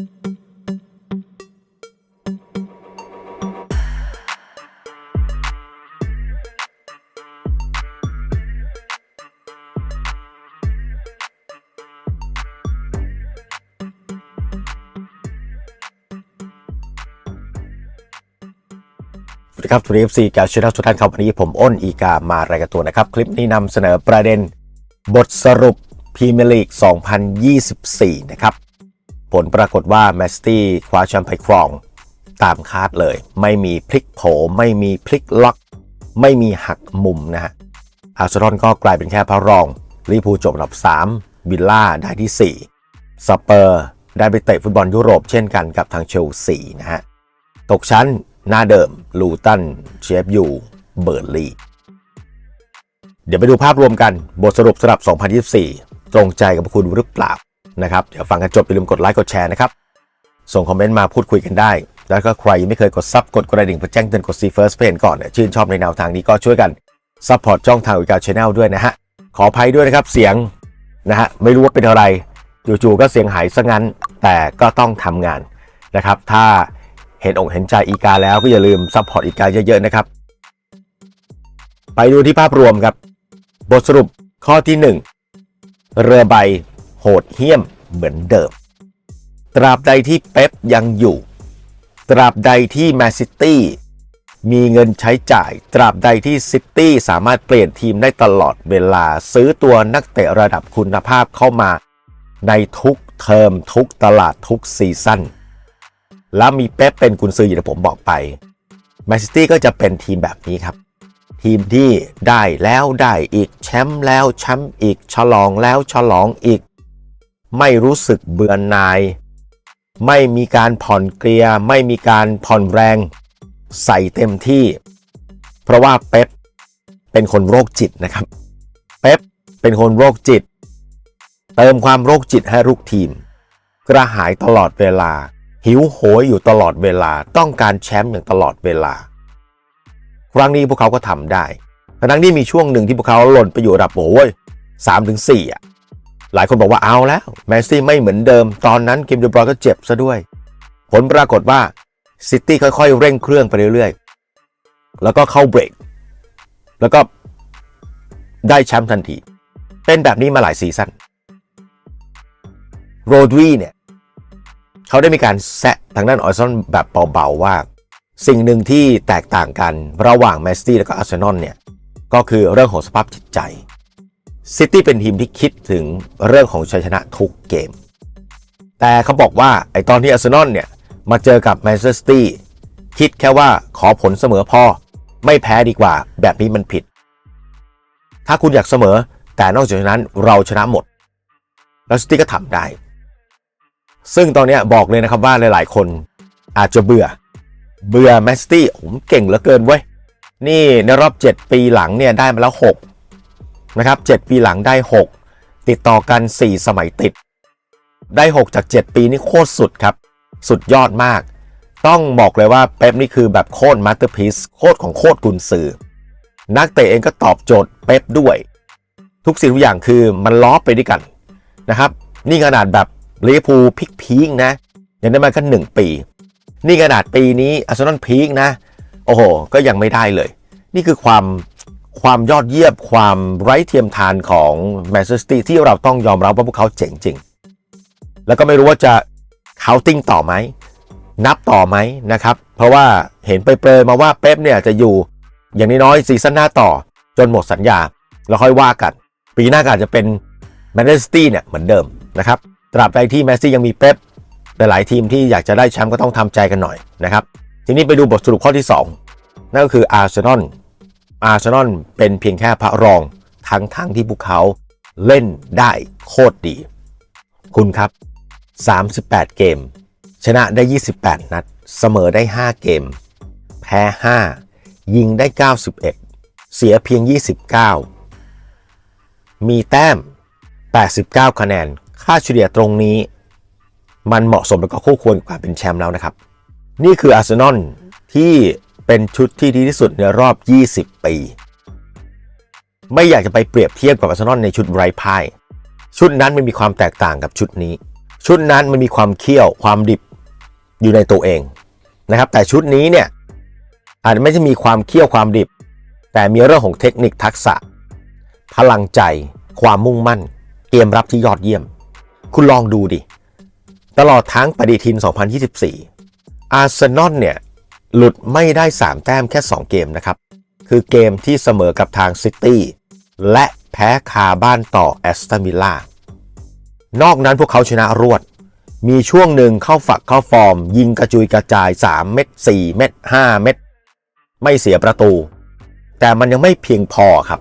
สวัสดีครับทูดีเอฟซีแกวชแนลทุกท่านครับวันนี้ผมอ้นอีกามารายงานตัวนะครับ คลิปนี้นำเสนอประเด็น บทสรุปพรีเมียร์ลีก 2024 นะครับ ผลปรากฏว่าแมนซิตี้คว้าแชมป์ไปครอง ตามคาดเลย ไม่มีพลิกโผไม่มีพลิกล็อก ไม่มีหักมุมนะฮะอาร์เซนอลก็กลายเป็นแค่พระรองลิพูจบอันดับ 3 วิลล่าได้ที่ 4 สเปอร์ได้ไปเตะฟุตบอลยุโรปเช่นกันกับทางเชลซีนะฮะ ตกชั้นหน้าเดิมลูตันเชฟยูเบิร์ลีเดี๋ยวไปดูภาพรวมกันบทสรุปสำหรับ 2024 ตรงใจกับคุณหรือเปล่า นะครับ เดี๋ยวฟังกันจบอย่าลืมกดไลค์กดแชร์นะครับ ส่งคอมเมนต์มาพูดคุยกันได้ แล้วก็ใครยังไม่เคยกดซับกดกระดิ่งเพื่อแจ้งเตือนกดซีเฟิร์สเพื่อเห็นก่อนเนี่ยชื่นชอบในแนวทางนี้ก็ช่วยกันซัพพอร์ตช่องทางอุกาชาแนลด้วยนะฮะขออภัยด้วยนะครับเสียงนะฮะไม่รู้ว่าเป็นอะไรจู่ๆก็เสียงหายซะงั้น แต่ก็ต้องทำงานนะครับ ถ้าเห็นอกเห็นใจอีกาแล้วก็อย่าลืมซัพพอร์ตอีกาเยอะๆนะครับ ไปดูที่ภาพรวมครับ บทสรุปข้อที่ 1 เรือใบ โหดเหี้ยมเหมือนเดิม ตราบใดที่เป๊ปยังอยู่ ตราบใดที่แมนซิตี้มีเงินใช้จ่าย ตราบใดที่ซิตี้สามารถเปลี่ยนทีมได้ตลอดเวลาซื้อตัวนักเตะระดับคุณภาพเข้ามา ในทุกเทอมทุกตลาดทุกซีซั่นแล้วมีเป๊ปเป็นกุนซืออย่างที่ผมบอกไปแมนซิตี้ก็จะเป็นทีมแบบนี้ครับ ทีมที่ได้แล้วได้อีกแชมป์แล้วแชมป์อีก ฉลองแล้วฉลองอีก ไม่รู้สึกเบื่อหน่าย ไม่มีการผ่อนเกลียไม่มีการผ่อนแรง ใส่เต็มที่ เพราะว่าเป๊ปเป็นคนโรคจิตนะครับ เป๊ปเป็นคนโรคจิต เติมความโรคจิตให้ลูกทีม กระหายตลอดเวลา หิวโหยอยู่ตลอดเวลาต้องการแชมป์อย่างตลอดเวลา ครั้งนี้พวกเขาก็ทำได้ทั้งที่มีช่วงหนึ่งที่พวกเขาหล่นไปอยู่ระดับโอ้ยสามถึงสี่อะ หลายคนบอกว่าเอาแล้วแมนซิตี้ไม่เหมือนเดิม ตอนนั้นเกมเดบรอยน์ก็เจ็บซะด้วย ผลปรากฏว่าซิตี้ค่อยๆ เร่งเครื่องไปเรื่อยๆ แล้วก็เข้าเบรก แล้วก็ได้แชมป์ทันที เป็นแบบนี้มาหลายซีซั่นโรดรีเนี่ยเขาได้มีการแซะทางด้านออร์ซนอลแบบเบาๆว่า สิ่งหนึ่งที่แตกต่างกันระหว่างแมนซิตี้และก็อาร์เซนอลเนี่ยก็คือเรื่องของสภาพจิตใจ ซิตี้เป็นทีมที่คิดถึงเรื่องของชัยชนะทุกเกม แต่เขาบอกว่าไอตอนที่อาร์เซนอลเนี่ย มาเจอกับแมนเชสเตอร์ซิตี้คิดแค่ว่าขอผลเสมอพอ ไม่แพ้ดีกว่า แบบนี้มันผิด ถ้าคุณอยากเสมอ แต่นอกจากนั้นเราชนะหมด แล้วซิตี้ก็ทำได้ ซึ่งตอนนี้บอกเลยนะครับว่าหลาย ๆ คนอาจจะเบื่อ เบื่อแมนซิตี้ผมเก่งเหลือเกินเว้ย นี่ในรอบ 7 ปีหลังเนี่ยได้มาแล้ว 6 นะครับ 7 ปีหลังได้ 6 ติดต่อกัน 4 สมัยติด ได้ 6 จาก 7 ปีนี่โคตรสุดครับ สุดยอดมาก ต้องบอกเลยว่าเป๊ปนี่คือแบบโคตรมาสเตอร์พีซโคตรของโคตรกุนซือ นักเตะเองก็ตอบโจทย์เป๊ปด้วย ทุกสิ่งทุกอย่างคือมันล้อไปด้วยกันนะครับ นี่ขนาดแบบลิเวอร์พูลพิกพีคนะยังได้มาแค่หนึ่งปี นี่ขนาดปีนี้อาร์เซนอลพีคนะ โอ้โห ก็ยังไม่ได้เลย นี่คือความ ความยอดเยี่ยมความไร้เทียมทานของแมนเชสเตอร์ที่เราต้องยอมรับว่าพวกเขาเจ๋งจริง แล้วก็ไม่รู้ว่าจะเคาติ้งต่อไหม นับต่อไหมนะครับ เพราะว่าเห็นไปเปรยมาว่าเป๊ปเนี่ยจะอยู่อย่างน้อยๆซีซั่นหน้าต่อจนหมดสัญญา แล้วค่อยว่ากัน ปีหน้าก็อาจจะเป็นแมนเชสเตอร์เนี่ยเหมือนเดิมนะครับตราบใดที่แมนซี่ยังมีเป๊ปหลายๆทีมที่อยากจะได้แชมป์ก็ต้องทำใจกันหน่อยนะครับทีนี้ไปดูบทสรุปข้อที่ 2 นั่นก็คืออาร์เซนอล อาร์เซนอลเป็นเพียงแค่พระรองทั้งทงที่พวกเขาเล่นได้โคตรดี คุณครับ 38 เกม ชนะได้ 28 นัด เสมอได้ 5 เกม แพ้ 5 ยิงได้ 91 เสียเพียง 29 มีแต้ม 89 คะแนน ค่าเฉลี่ยตรงนี้ มันเหมาะสมแล้วก็คู่ควรกับการเป็นแชมป์แล้วนะครับ นี่คืออาร์เซนอลที่ เป็นชุดที่ดีที่สุดในรอบ 20 ปี ไม่อยากจะไปเปรียบเทียบกับอาร์เซนอลในชุดไร้พ่าย ชุดนั้นมันมีความแตกต่างกับชุดนี้ ชุดนั้นมันมีความเคี่ยวความดิบอยู่ในตัวเองนะครับ แต่ชุดนี้เนี่ยอาจจะไม่ใช่มีความเคี่ยวความดิบ แต่มีเรื่องของเทคนิคทักษะ พลังใจ ความมุ่งมั่น เกมรับที่ยอดเยี่ยม คุณลองดูดิ ตลอดทั้งปฏิทิน 2024 อาร์เซนอลเนี่ย หลุดไม่ได้ 3 แต้มแค่ 2 เกมนะครับ คือเกมที่เสมอกับทางซิตี้และแพ้คาบ้านต่อแอสตันวิลล่านอกนั้นพวกเขาชนะรวด มีช่วงหนึ่งเข้าฝักเข้าฟอร์ม ยิงกระจุยกระจาย 3 เม็ด4เม็ด5เม็ดไม่เสียประตู แต่มันยังไม่เพียงพอครับ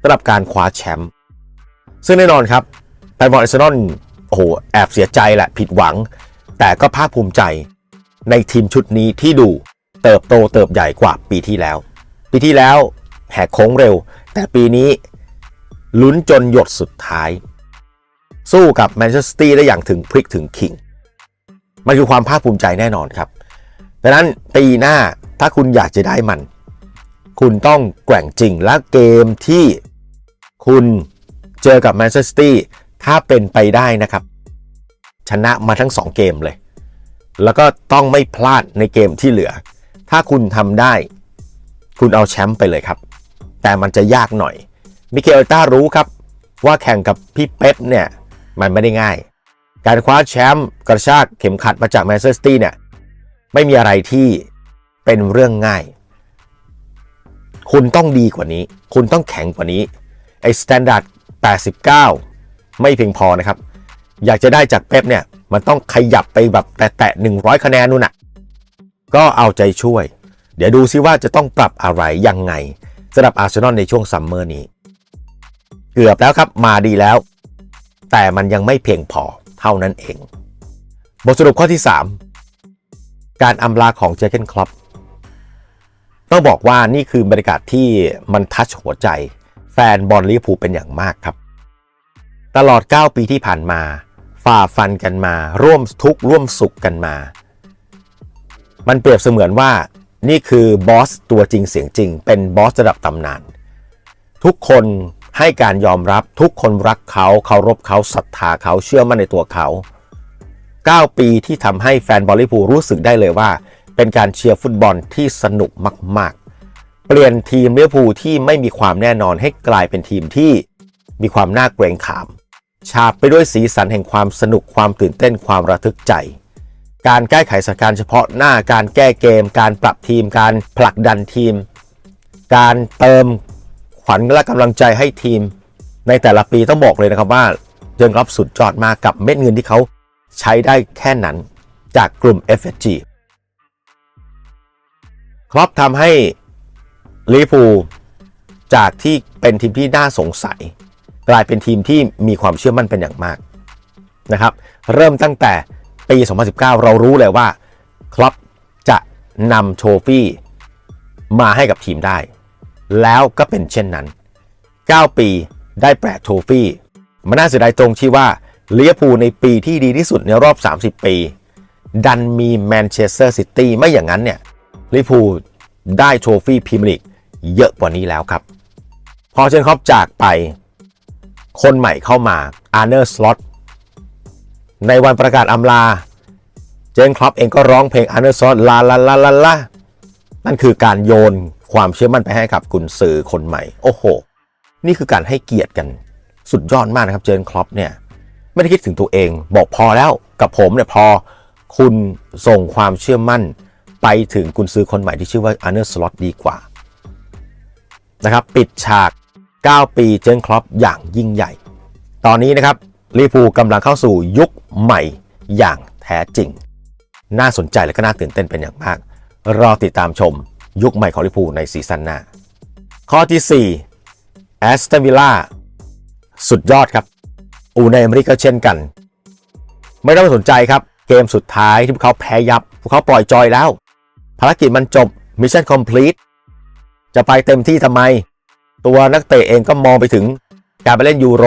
สำหรับการคว้าแชมป์ซึ่งแน่นอนครับแฟนบอลอาร์เซนอลโอ้โหแอบเสียใจแหละผิดหวัง แต่ก็ภาคภูมิใจในทีมชุดนี้ที่ดู เติบโตเติบใหญ่กว่าปีที่แล้ว ปีที่แล้วแหกโค้งเร็ว แต่ปีนี้ลุ้นจนหยดสุดท้าย สู้กับแมนเชสเตอร์ได้อย่างถึงพริกถึงขิง มันคือความภาคภูมิใจแน่นอนครับดังนั้นปีหน้าถ้าคุณอยากจะได้มัน คุณต้องแกว่งจริงและเกมที่คุณเจอกับแมนเชสเตอร์ถ้าเป็นไปได้นะครับ ชนะมาทั้ง 2 เกมเลย แล้วก็ต้องไม่พลาดในเกมที่เหลือ ถ้าคุณทำได้ คุณเอาแชมป์ไปเลยครับ แต่มันจะยากหน่อยมิเคลต้ารู้ครับ ว่าแข่งกับพี่เป๊ปเนี่ย มันไม่ได้ง่าย การคว้าแชมป์กระชากเข็มขัดมาจากแมนเชสเตอร์เนี่ย ไม่มีอะไรที่เป็นเรื่องง่าย คุณต้องดีกว่านี้ คุณต้องแข็งกว่านี้ ไอ้สแตนดาร์ด89 ไม่เพียงพอนะครับ อยากจะได้จากเป๊ปเนี่ย มันต้องขยับไปแบบแตะๆ100 คะแนนนู่นน่ะ ก็เอาใจช่วย เดี๋ยวดูซิว่าจะต้องปรับอะไรยังไงสำหรับอาร์เซนอลในช่วงซัมเมอร์นี้ เกือบแล้วครับมาดีแล้ว แต่มันยังไม่เพียงพอเท่านั้นเอง บทสรุปข้อที่ 3 การอำลาของเจเกนคลับต้องบอกว่านี่คือบรรยากาศที่มันทัชหัวใจ แฟนบอลลิเวอร์พูลเป็นอย่างมากครับ ตลอด 9 ปีที่ผ่านมา ฝ่าฟันกันมา ร่วมทุกข์ร่วมสุขกันมา มันเปรียบเสมือนว่านี่คือบอสตัวจริงเสียงจริง เป็นบอสระดับตำนาน ทุกคนให้การยอมรับทุกคนรักเขาเคารพเขาศรัทธาเขาเชื่อมั่นในตัวเขา 9 ปีที่ทำให้แฟนบอลลิพูรู้สึกได้เลยว่า เป็นการเชียร์ฟุตบอลที่สนุกมาก ๆ เปลี่ยนทีมลิเวอร์พูที่ไม่มีความแน่นอนให้กลายเป็นทีมที่มีความน่าเกรงขาม ฉาบไปด้วยสีสันแห่งความสนุกความตื่นเต้นความระทึกใจ การแก้ไขสถานการณ์เฉพาะหน้าการแก้เกม การปรับทีม การผลักดันทีม การเติมขวัญและกำลังใจให้ทีม ในแต่ละปีต้องบอกเลยนะครับว่าเจนรับสุดยอดมากกับเม็ดเงินที่เขาใช้ได้แค่นั้นจากกลุ่ม FSG ครอปทำให้ลิเวอร์พูจากที่เป็นทีมที่น่าสงสัย กลายเป็นทีมที่มีความเชื่อมั่นเป็นอย่างมากนะครับ เริ่มตั้งแต่ ปี 2019 เรารู้เลยว่าครอปจะนำโชฟี่มาให้กับทีมได้ แล้วก็เป็นเช่นนั้น 9 ปีได้แปดโทฟี่มันน่าเสียดายตรงที่ว่าลิเวอร์พูลในปีที่ดีที่สุดในรอบ 30 ปี ดันมีแมนเชสเตอร์ซิตี้ไม่อย่างนั้นเนี่ยลิเวอร์พูลได้โทฟี่พรีเมียร์ลีกเยอะกว่านี้แล้วครับ พอเชนครอปจากไป คนใหม่เข้ามาอาร์เนอร์สล็อต ในวันประกาศอำลา เจนครอปเองก็ร้องเพลงอาร์เนอร์สล็อตลาลาลาลาลานั่นคือการโยนความเชื่อมั่นไปให้กับกุนซือคนใหม่ โอ้โห นี่คือการให้เกียรติกันสุดยอดมากนะครับเจนครอปเนี่ยไม่ได้คิดถึงตัวเอง บอกพอแล้วกับผมเนี่ยพอคุณส่งความเชื่อมั่นไปถึงกุนซือคนใหม่ที่ชื่อว่าอาร์เนอร์สล็อตดีกว่านะครับปิดฉาก 9 ปีเจนครอปอย่างยิ่งใหญ่ ตอนนี้นะครับ ลิเวอร์พูกำลังเข้าสู่ยุคใหม่อย่างแท้จริง น่าสนใจและก็น่าตื่นเต้นเป็นอย่างมาก รอติดตามชมยุคใหม่ของลิเวอร์พูในซีซั่นหน้า ข้อที่4แอสตันวิลล่าสุดยอดครับอูในอเมริกาเช่นกัน ไม่ต้องไปสนใจครับ เกมสุดท้ายที่พวกเขาแพ้ยับ พวกเขาปล่อยจอยแล้ว ภารกิจมันจบมิชชั่นคอมพลีทจะไปเต็มที่ทำไม ตัวนักเตะเองก็มองไปถึงการไปเล่นยูโร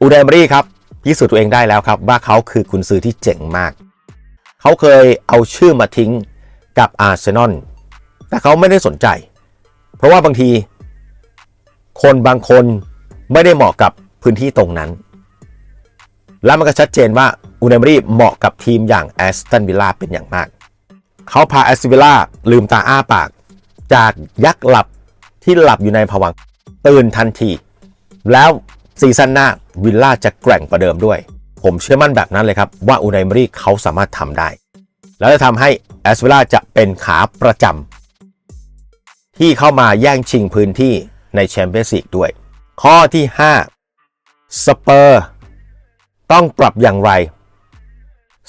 อูไดมรี่ครับพิสูจน์ตัวเองได้แล้วครับ ว่าเขาคือกุนซือที่เจ๋งมาก เขาเคยเอาชื่อมาทิ้งกับอาร์เซนอลแต่เขาไม่ได้สนใจ เพราะว่าบางที คนบางคนไม่ได้เหมาะกับพื้นที่ตรงนั้น แล้วมันก็ชัดเจนว่าอูนายมรีเหมาะกับทีมอย่างแอสตันวิลล่าเป็นอย่างมาก เขาพาแอสตันวิลล่าลืมตาอ้าปาก จากยักษ์หลับที่หลับอยู่ในภวังตื่นทันที แล้ว ซีซั่นหน้าวิลล่าจะแกร่งกว่าเดิมด้วย ผมเชื่อมั่นแบบนั้นเลยครับ ว่าอูนายมรีเขาสามารถทำได้ แล้วจะทำให้แอสตันวิลล่าจะเป็นขาประจำที่เข้ามาแย่งชิงพื้นที่ในแชมเปี้ยนส์ลีกด้วย ข้อที่ 5 สเปอร์ ต้องปรับอย่างไร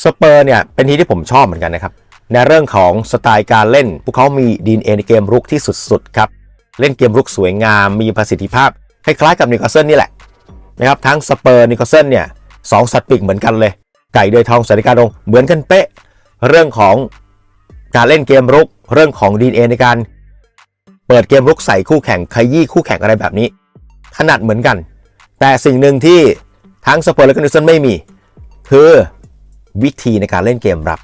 สเปอร์เนี่ยเป็นทีที่ผมชอบเหมือนกันนะครับ ในเรื่องของสไตล์การเล่น พวกเขามีดีนเอในเกมรุกที่สุดๆครับ เล่นเกมรุกสวยงามมีประสิทธิภาพคล้ายๆกับนิวคาสเซิลนี่แหละ นะครับทั้งสเปอร์นิวคาสเซิลเนี่ยสองสัตว์ปีกเหมือนกันเลย ไก่เดยทองสาริกาดงเหมือนกันเป๊ะ เรื่องของการเล่นเกมรุก เรื่องของดีนเอในการ เปิดเกมรุกใส่คู่แข่งขยี้คู่แข่งอะไรแบบนี้ถนัดเหมือนกัน แต่สิ่งหนึ่งที่ทั้งสเปอร์และก็นิวคาสเซิลไม่มี คือวิธีในการเล่นเกมรับ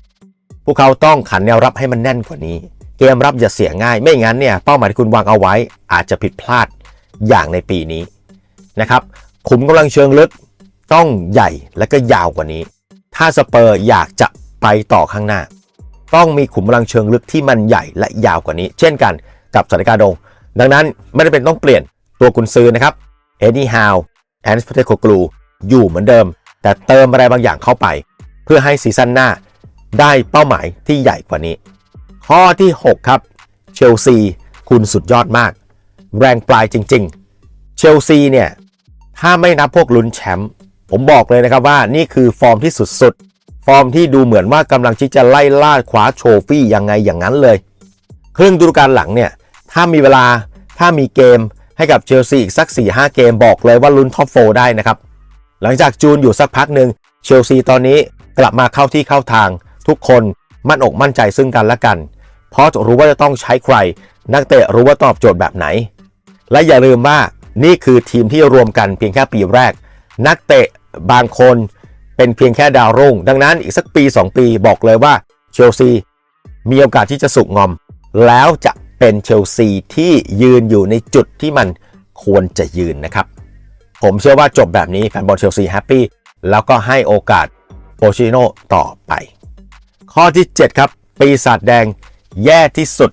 พวกเขาต้องขันแนวรับให้มันแน่นกว่านี้ เกมรับอย่าเสียง่าย ไม่งั้นเนี่ยเป้าหมายที่คุณวางเอาไว้อาจจะผิดพลาดอย่างในปีนี้นะครับ ขุมกำลังเชิงลึกต้องใหญ่และก็ยาวกว่านี้ ถ้าสเปอร์อยากจะไปต่อข้างหน้า ต้องมีขุมกำลังเชิงลึกที่มันใหญ่และยาวกว่านี้ เช่นกันกับสถานการณ์ดง ดังนั้นไม่ได้เป็นต้องเปลี่ยนตัวกุนซือนะครับเอ็ดดี้ฮาวแอนสเปเทโคกลูอยู่เหมือนเดิม แต่เติมอะไรบางอย่างเข้าไป เพื่อให้ซีซั่นหน้าได้เป้าหมายที่ใหญ่กว่านี้ ข้อที่ 6 ครับ เชลซี คุณสุดยอดมาก แรงปลายจริง ๆ เชลซีเนี่ย ถ้าไม่นับพวกลุ้นแชมป์ผมบอกเลยนะครับว่านี่คือฟอร์มที่สุดๆ ฟอร์มที่ดูเหมือนว่ากำลังที่จะไล่ล่าคว้าโชฟี่ยังไงอย่างนั้นเลย ครึ่งฤดูกาลหลังเนี่ย ถ้ามีเวลาถ้ามีเกมให้กับเชลซีอีกสัก 4-5 เกมบอกเลยว่าลุ้นท็อปโฟได้นะครับ หลังจากจูนอยู่สักพักหนึ่งเชลซีตอนนี้กลับมาเข้าที่เข้าทาง ทุกคนมั่นอกมั่นใจซึ่งกันและกัน เพราะรู้ว่าจะต้องใช้ใคร นักเตะรู้ว่าตอบโจทย์แบบไหน และอย่าลืมว่า นี่คือทีมที่รวมกันเพียงแค่ปีแรก นักเตะบางคนเป็นเพียงแค่ดาวรุ่ง ดังนั้นอีกสักปี 2 ปีบอกเลยว่าเชลซีมีโอกาสที่จะสุกงอม แล้วจะเป็นเชลซีที่ยืนอยู่ในจุดที่มันควรจะยืนนะครับ ผมเชื่อว่าจบแบบนี้แฟนบอลเชลซีแฮปปี้แล้วก็ให้โอกาสโปชิโนต่อไป ข้อที่ 7 ครับ ปีศาจแดงแย่ที่สุด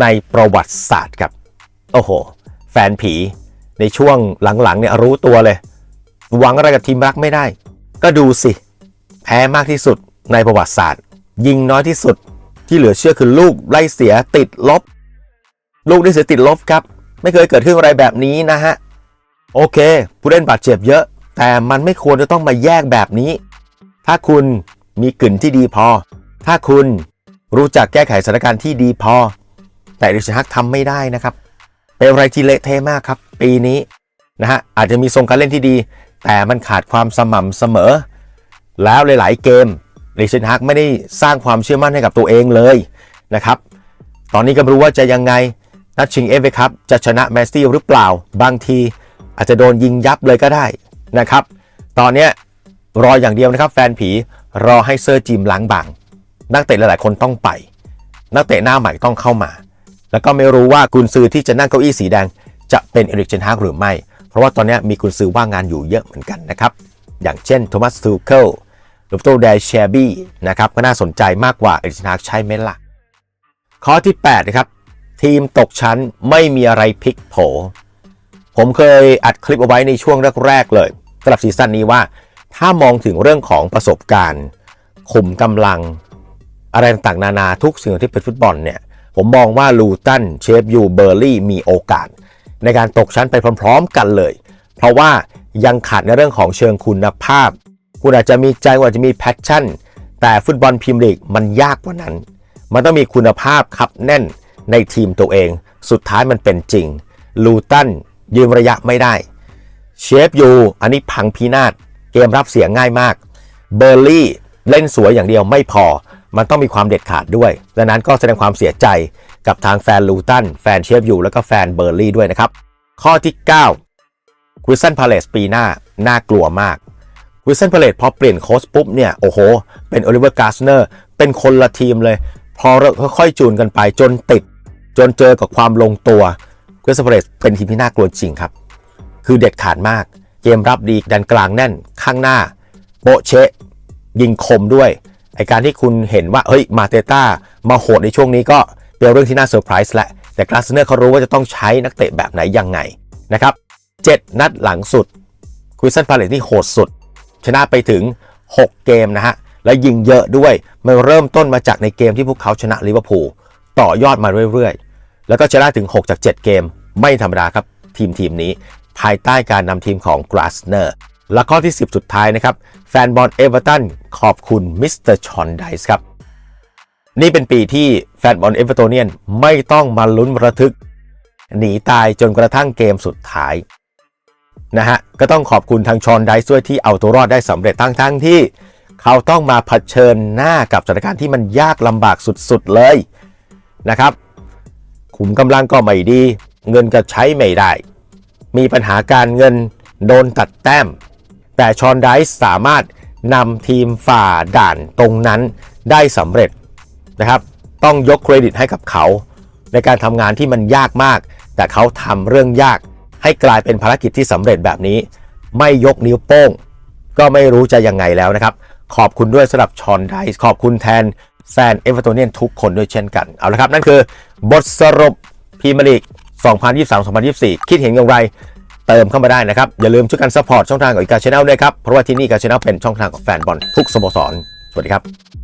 ในประวัติศาสตร์ครับ โอ้โห แฟนผี ในช่วงหลังๆเนี่ยรู้ตัวเลย หวังอะไรกับทีมรักไม่ได้ ก็ดูสิ แพ้มากที่สุดในประวัติศาสตร์ ยิงน้อยที่สุดที่เหลือเชื่อคือลูกไล่เสียติดลบ ลูกได้เสียติดลบครับ ไม่เคยเกิดขึ้นอะไรแบบนี้นะฮะ โอเค ผู้เล่นบาดเจ็บเยอะ แต่มันไม่ควรจะต้องมาแยกแบบนี้ ถ้าคุณมีกลิ่นที่ดีพอ ถ้าคุณรู้จักแก้ไขสถานการณ์ที่ดีพอ แต่ดิชฮักทำไม่ได้นะครับ เป็นอะไรที่เละเทะมากครับ ปีนี้นะฮะอาจจะมีทรงการเล่นที่ดี แต่มันขาดความสม่ำเสมอ แล้วหลาย ๆ เกมดิชฮักไม่ได้สร้างความเชื่อมั่นให้กับตัวเองเลยนะครับ ตอนนี้ก็ไม่รู้ว่าจะยังไงนัดชิงเอฟเอครับจะชนะแมสตี้หรือเปล่า บางทีอาจจะโดนยิงยับเลยก็ได้นะครับ ตอนนี้รออย่างเดียวนะครับ แฟนผีรอให้เซอร์จิมล้างบาง นักเตะหลายๆคนต้องไป นักเตะหน้าใหม่ต้องเข้ามา แล้วก็ไม่รู้ว่ากุนซือที่จะนั่งเก้าอี้สีแดง จะเป็นเอริกเจนฮากหรือไม่ เพราะว่าตอนนี้มีกุนซือว่างงานอยู่เยอะเหมือนกันนะครับ อย่างเช่นโทมัสทูเคิลหรือโตเดชเชบี้นะครับก็น่าสนใจมากกว่าเอริกเจนฮากใช่ไหมล่ะ ข้อที่8นะครับทีมตกชั้นไม่มีอะไรพลิกโผ ผมเคยอัดคลิปเอาไว้ในช่วงแรกๆเลยสำหรับซีซั่นนี้ว่า ถ้ามองถึงเรื่องของประสบการณ์ ขุมกำลัง อะไรต่างๆนานาทุกสิ่งที่เป็นฟุตบอลเนี่ย ผมมองว่าลูตันเชฟยูเบอร์ลี่มีโอกาส ในการตกชั้นไปพร้อมๆกันเลย เพราะว่ายังขาดในเรื่องของเชิงคุณภาพ คุณอาจจะมีใจว่าจะมีแพชชั่น แต่ฟุตบอลพรีเมียร์ลีกมันยากกว่านั้น มันต้องมีคุณภาพครับแน่นในทีมตัวเอง สุดท้ายมันเป็นจริงลูตันยืนระยะไม่ได้ เชฟยูอันนี้พังพินาศเกมรับเสียง่ายมาก เบอร์ลี่เล่นสวยอย่างเดียวไม่พอ มันต้องมีความเด็ดขาดด้วย ดังนั้นก็แสดงความเสียใจกับทางแฟนลูตัน แฟนเชฟยูแล้วก็แฟนเบอร์ลี่ด้วยนะครับ ข้อที่ 9ควิสตันพาเลสปีหน้า น่ากลัวมากควิสตันพาเลสพอเปลี่ยนโค้ชปุ๊บเนี่ย โอ้โห เป็นโอลิเวอร์กาสเนอร์เป็นคนละทีมเลย พอเราค่อยๆจูนกันไปจนติด จนเจอกับความลงตัวควิสตันพาเลสเป็นทีมที่น่ากลัวจริงครับ คือเด็ดขาดมาก เกมรับดีดันกลางแน่นข้างหน้าโปะเชะยิงคมด้วย ไอการที่คุณเห็นว่าเฮ้ยมาเตต้ามาโหดในช่วงนี้ก็เป็นเรื่องที่น่าเซอร์ไพรส์แหละ แต่กราสเนอร์เขารู้ว่าจะต้องใช้นักเตะแบบไหนยังไงนะครับ7นัดหลังสุดควิสันพาเลตที่โหดสุด ชนะไปถึง 6 เกมนะฮะ และยิงเยอะด้วย มันเริ่มต้นมาจากในเกมที่พวกเขาชนะลิเวอร์พูลต่อยอดมาเรื่อยๆ แล้วก็ชนะถึง 6 จาก 7 เกม ไม่ธรรมดาครับทีมทีมนี้ ภายใต้การนำทีมของกราสเนอร์ และข้อที่ 10 สุดท้ายนะครับ แฟนบอลเอเวอร์ตันขอบคุณมิสเตอร์ชอนไดส์ครับ นี่เป็นปีที่แฟนบอลเอเวอร์ตเนียนไม่ต้องมาลุ้นระทึก หนีตายจนกระทั่งเกมสุดท้ายนะฮะก็ต้องขอบคุณทางชอนไดส์ด้วยที่เอาตัวรอดได้สำเร็จทั้งทั้งๆที่ เขาต้องมาเผชิญหน้ากับสถานการณ์ที่มันยากลำบากสุดๆเลยนะครับขุมกำลังก็ไม่ดี เงินก็ใช้ไม่ได้ มีปัญหาการเงินโดนตัดแต้ม แต่ชอนไดส์สามารถนำทีมฝ่าด่านตรงนั้นได้สำเร็จนะครับ ต้องยกเครดิตให้กับเขา ในการทำงานที่มันยากมาก แต่เขาทำเรื่องยาก ให้กลายเป็นภารกิจที่สำเร็จแบบนี้ ไม่ยกนิ้วโป้ง ก็ไม่รู้จะยังไงแล้วนะครับ ขอบคุณด้วยสำหรับชอนไดส์ขอบคุณแทนแฟนเอเวอร์โตเนียนทุกคนด้วยเช่นกันเอาละครับ นั่นคือบทสรุปพรีเมียร์ลีก2023-2024 คิดเห็นอย่างไร เติมเข้ามาได้นะครับ อย่าลืมช่วยกันซัพพอร์ตช่องทางของอีกาชแนลด้วยครับ เพราะว่าที่นี่กาชแนลเป็นช่องทางของแฟนบอลทุกสโมสร สวัสดีครับ